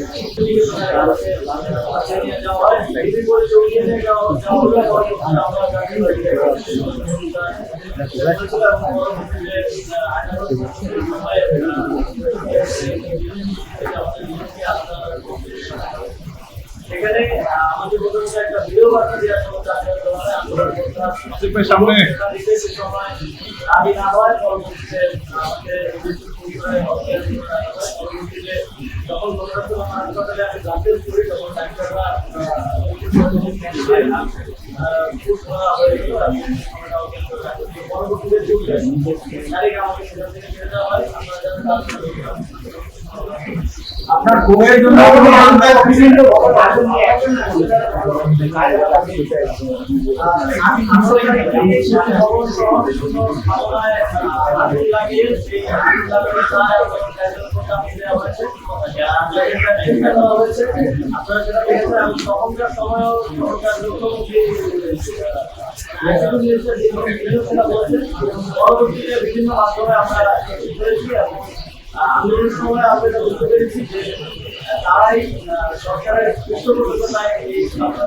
মোট সরকারের প্রধান সেখানে আমাদের প্রথমে একটা ভিডিও বার্তা দেওয়ার সময় আন্দোলন করতে আসিফের সামনে। নির্দেশ সময় দাবি না হয় পরবর্তীতে আমাদের পরিবারের হত্যা পরবর্তীতে যখন ঘটনাগুলো হাসপাতালে আমি জানতে করি তখন ডাক্তাররা পরবর্তীতে তারিখ আমাকে সেখান থেকে ছেড়ে দেওয়া হয় আপনারা আপনার বউয়ের জন্য তখনকার বিভিন্ন মাধ্যমে আমরা আন্দোলনের সময় আমরা এটা বুঝতে পেরেছি যে তারাই সরকারের পৃষ্ঠপোষকতায় এই সরকার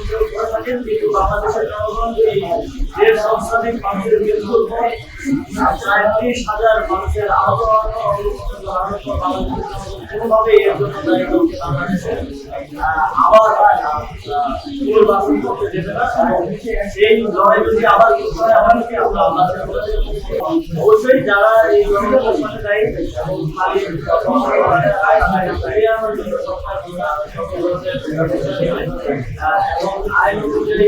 থাকেন কিন্তু বাংলাদেশের জনগণকে এই দেড় মানুষের মৃত্যুর পর প্রায় ত্রিশ হাজার মানুষের আহত কোনোভাবেই এর জন্য আবার আহ, করতে দেবে না সেই লড়াই যদি আবার আবার কি আমরা অবশ্যই যারা এই জনগণের দায়ী এবং আইন অনুযায়ী